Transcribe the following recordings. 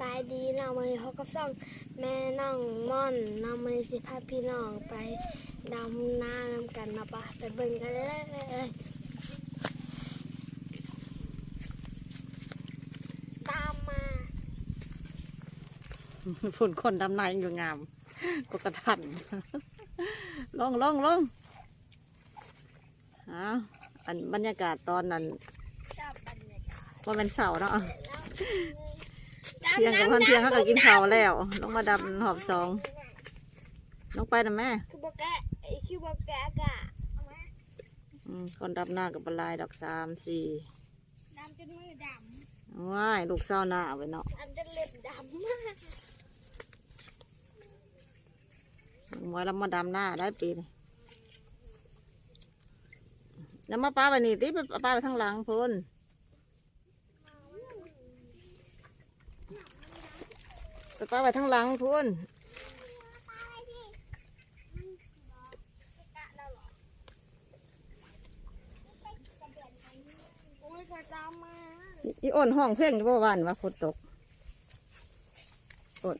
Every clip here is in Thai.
บายดีน้องมือเขาก็ส่องแม่น้องม่อนน้องมือสิพาพี่น้องไปดำหน้านำกันเนาะปะไปเบิ่งกันเลยตามมาฝุ่นคนดำนายอยู่งามก็กระทันลงลงลงเอาอันบรรยากาศตอนนั้นว่าเป็นเสาร์เนาะ เที่ยงกับพันเที่ยงเขาก็กินข้าวแล้วลงมาดำหอบสองลงไปนะแม่คือบอกแกะไอ้คือบอกแกะกะเอามาอืมคนดำหน้ากับปลายดอกสามสี่ดำจนมือดว้ายลูกเศร้าหน้าไว้เนาะำดำจนเล็บดำมากไว้แล้วมาดำหน้าได้ปีนี่แล้วมาป้าไปนี่ติไปป้าไปทางหลังพุ่น ไปป้าไปทางหลังพุ่นโอ้ยกระจามมาอีอ้นห้องเพ่งอยู่บ่วันว่าฝนตกอ้น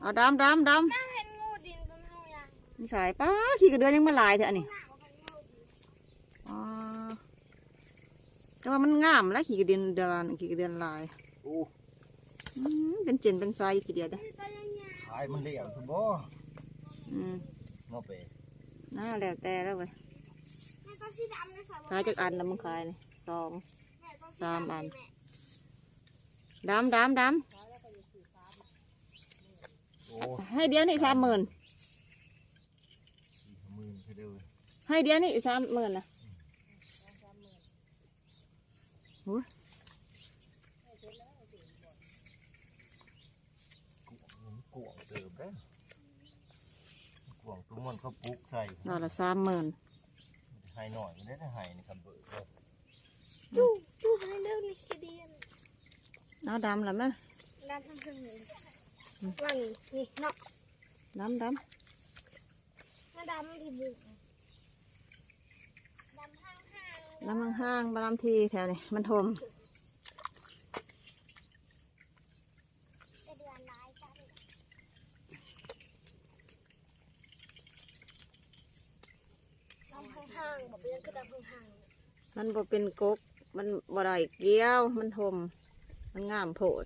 เอาดำดำดน่าเห็นงูดินตรงเฮายังำนี่สายป้าขี่กระเดือนยังมาลายเถอะอันนี้ หน้าว่าเป็นงูดิน อ๋อ แต่ว่ามันงามแล้วขี่กระเดือนเดือนขี่กระเดือนลายโอ้อืมเป็นเจนเป็นทรายกี่เดียวเด้อคือตัวยังไงขายมันเลี้ยงคุณบ่อืมงอเปน่าแล้วแต่แล้วเว้ยแม่ต้องสีดำนะสาวขายจากอันแล้วมึงขายนี่สองแม่ต้องสามอันแม่ดำดำดโอ้ำให้เดียวนี่สามหมื่นสี่หมื่นไปเด้อให้เดียวนี่สามหมื่นนะโอ้ยกวงเติมได้กวงตุ้มมันเขาปลูกใส่ดอกละสามหมื่นให้หน่อยไม่ได้ถ้าให้นี่ครับเบิดเลยจู้จู้ให้เร็วนี่สิเดียนเอาดำละแม่ดำทั้งทั้งเลยว่านี่นี่เนาะดำดมาดำที่บุกดำห้าง ห้างำดำห้างๆบาดำทีแถวนี้มันทมจะเดือนร้ายกันดำห้างห้างบอกไปยังคือดำห้างห้างมันบ่เป็นกก มันบ่ได้เกี้ยว มันทม มันงามโพด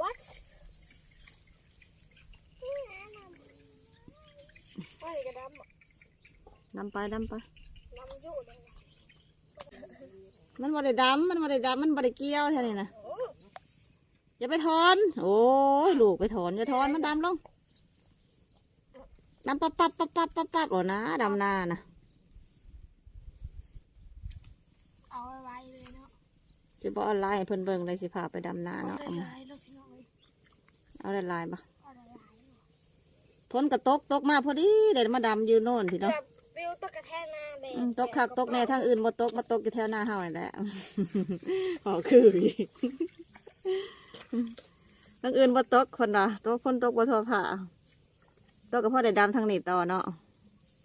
what นี่ไงดำว่านี่ก็ดำอะดำไปดำไปดำอยู่เลยนะ มันบ่ได้ดำมันบ่ได้ดำมันบ่ได้เกี้ยวแถวนี้นะโอ้อย่าไปถอน โอ้ยลูกไปถอนอย่าถอนมันดำลงดำปั๊บปั๊บปั๊บปั๊บปั๊บปั๊บโอ้นะดำนานะเอาไว้ไว้เลยเนาะจะบอกออนไลน์ให้เพิ่นเบิ่งเลยสิพาไปดำนาเอาเนาะไว้เอาเลมายลูกพี่น้องเลยเอาลายๆปะเอาไว้ไว้ฝนก็ตกตกมาพอดีเดี๋ยวมาดำอยู่โน่นพี่เนาะเกือบวิวตกกระแทกหน้า แดงอืมตกคักตกแน่ทางอื่นบ่ตกมาตกอยู่แถวหน้าเฮานี่แหละขอคืออีกทางอื่นบ่ตกคนละตกคนตกบ่ทั่วผ้าตกก็พอได้ดำทางนี้ต่อเนาะ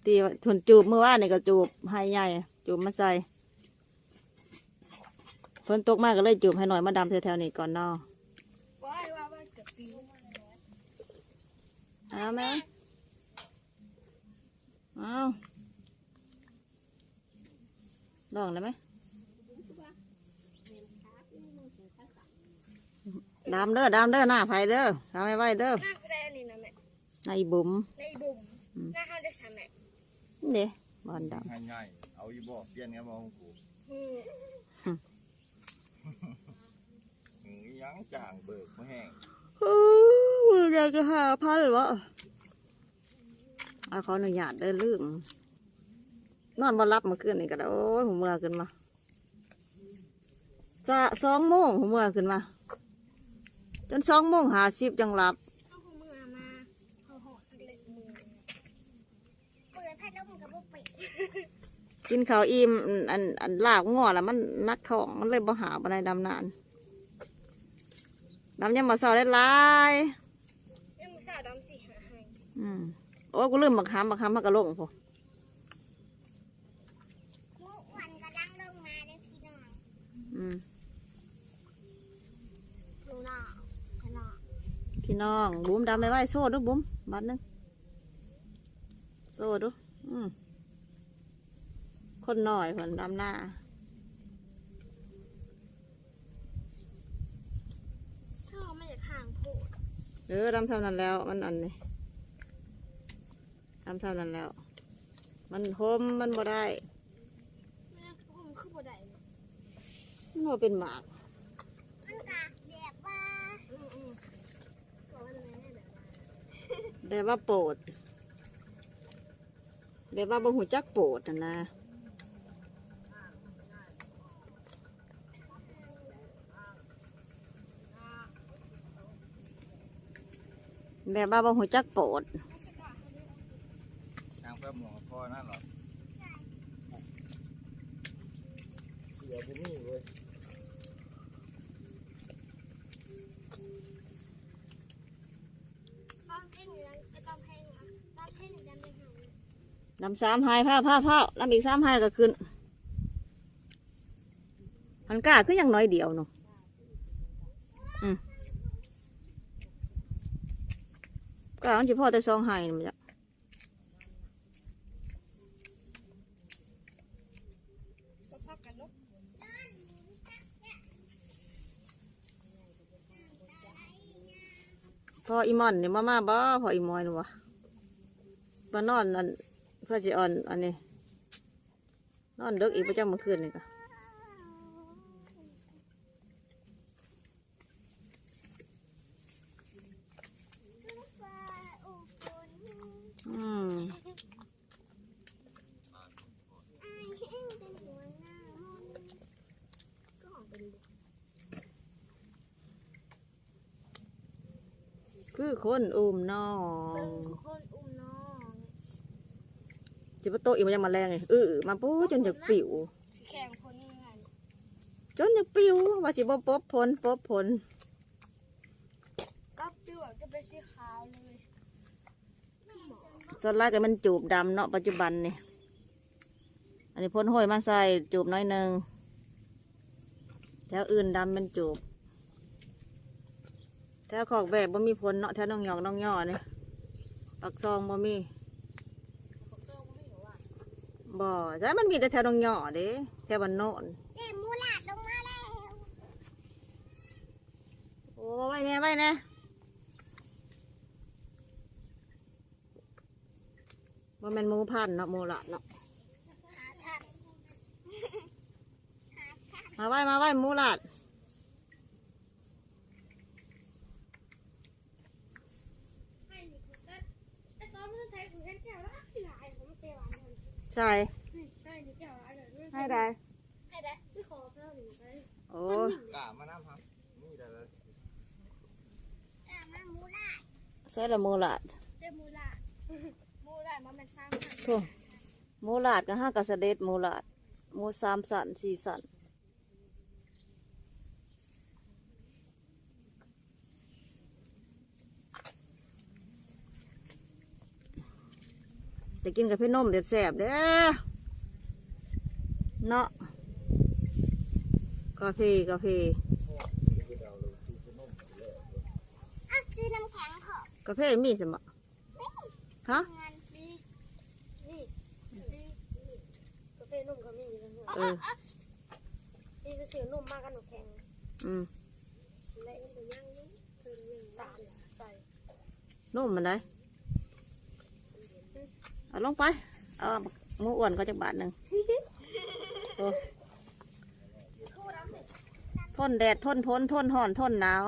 ตีทุนจูบเมื่อวานนี่ก็จูบให้ใหญ่จูบมาใส่ฝนตกมากก็เลยจูบให้หน่อยมาดำแถวๆนี้ก่อนเนาะว้ายว่าว่าเกือบปิวเอาไหมเอา ลองได้ไหมดำเด้อดำเด้อหน้าไผเด้อทำให้ไว้เด้อหน้าเขาได้อันนี้นะแม่ในบุ๋มในบุ่มอืมหน้าเขาได้สามแม่เด้บอลดให้ง่ายเอาอยู่บ่เปลี่ยนกันบ่ของกูอืมอือยังจ่างเบิกบ่แห้งำอู้มือกันก็หาพันวะเอาขออนุญาตเด้อลืม นอนบ่รับเมื่อคืนนี่ก็ได้โอ้ยหัวเมื่อขึ้นมาจะสองโมงหัวเมื่อขึ้นมา จนสองโมงหาสิบจังหลับเอาของมือมาเอาหอดเล็กมือเปิดพัดลมกับบุปิดกินข้าวอิ่มอันอันอันลากงอแล้วมันนักท้องมันเลยบ่หาบันไดดำนานดำยังมาสอได้หลายเรื่องมือสาวดำสี่หาให้อืมโอ้กูลืมบักคำบักคำพักกระลงพอ พี่น้องบุ้มดำไม่ไหวโซ่ดูบุ้มบัดนึงโซ่ดูอืคนหน่อยผนดำหน้าชอบไม่อยากห่างโพดเออดำเท่านั้นแล้ว มันอันนี้ดำเท่านั้นแล้ว มันโฮมมันบ่ได้ มันบ่เป็นหมากมันกะแบบว่าอืมอืมบอกว่าอะไรเนี่ยแบบว่าแบบว่าโปรดแบบว่าบ่หูจักโปรดนะนะแบบว่าบ่หูจักโปรดทางแป๊บหมอพ่อนั่นหรอเสียไปนี่เว้ย ตอนเพ่งอยู่นั้นไอ้ตอนเพ่งอะตอนเพ่งอยู่นั้นเป็นหาง นำสามหายผ้าผ้าผ้าน้ำอีกสามหายก็ขึ้นมันกล้าขึ้นย่างน้อยเดียวเนาะกล้ามันจะพ่อแต่สองหายมันจะก็พักกันเนาะพ่ออีมอนเนี่ยมามาบ่พออีมอยนี่วะมานอนอัน เพื่อจะอ่อนอันนี้ นอนเดึกอีกประเจำเมื่อคืนนี่ก็อืมคือคนอุ้มน้องคนอุ้ม จิบโตะอีกมันยังมาแรงเลยเออมาปู้จนจะปิวสิแข่งคนยังไงจนจะปิวว่าสิบ่ปบผลปบผลก็ปิวแบบจะเป็นสีขาวเลยส่วนแรกก็มันจูบดำเนาะปัจจุบันนี่อันนี้พ่นห้อยมาใส่จูบน้อยหนึ่งแถวอื่นดำเป็นจูบแถวขอกแบบบ่มีผลเนาะแถวน้องหยอกน้องย่อนี่ปักซองบ่มี บ่แต่มันมีแต่แถวน้องย่อเด้แถวบ้านโน่นเด็มูลาดลงมาแล้วโอ้ไว้แน่ไว้แน่ว่ามันหมูพันธุ์เนาะหมูละเนาะหาชัดมาไว้มาไว้หมูลัดให้นี่คือแต่แต่ตอนมันใช้คือเห็นแก้วแล้วที่หลายผมเตะหวานเลย ใช่ให้นี่แก้วหลายเลยให้ได้ให้ได้ไม่ขอเพิ่มหนึ่งไปโอ้กล้ามาน้ำครับนี่ได้เลยอ่ามามูลาดใส่ละหมูลัดเด็มูลาดมูลาดมันเป็นสร้างสรรค์โถ่หมูลัดก็ห้ากระเสด็จหมูลัดหมูสามสันสี่สัน จะกินกับพี่นมแสบๆเด้อเนาะกาแฟกาแฟอะซื้อน้ำแข็งเถอะกาแฟมีสมะฮะเงินนี่นี่นี่กาแฟนมก็มีอยู่แล้วเออนี่ก็ซื้อนุ่มมากกันน้ำแข็งอืมและนี่ก็ย่างนี่คือตาลใส่นุ่มมันได้ เอาลงไป เอาหมูอ้วนก็จะบาทหนึ่งทนแดดทนพ้นทนห่อนทนหนาว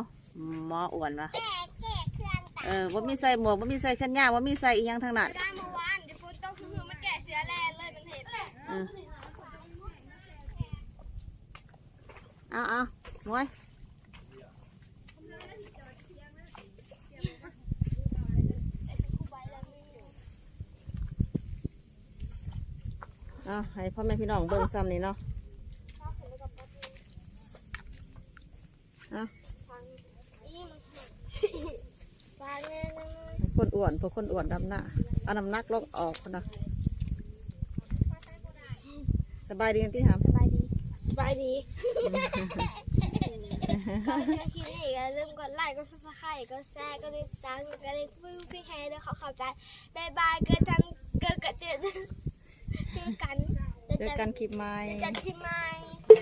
หมออ้วนวะแก่แก่เออว่ามีใส่หมวกว่ามีใส่ขันยาวว่ามีใส่อีหยังทางนั้นได้เมื่อวานเดี๋ยวฝนตกคือมันแก่เสียแลนเลยมันเห็นแหละเออเอาเอามวย อาให้พ่อแม่พี่น้องเบิ่งซ้ำนี่เนาะเอาปลาเนี่ยคนอ้วนพวกคนอ้วนดำหน้าเอาน้ำหนักลงออกคนนะสบายดีกันที่หามสบายดีสบายดีก่อนจะคิดนี่ก็ลืมกดไลค์กดซับสไครต์กดแชร์กดติดตามกดกระดิ่งเพื่อพี่แฮด้วยเขาเข้าใจบายบายเกิดจังเกิดกันเจ อกันเจอกันคลิปใหม่เจอกันที่ใหม่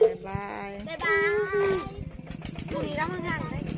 บ๊ายบายบายบายพรุ่งนี้เราทำงานได้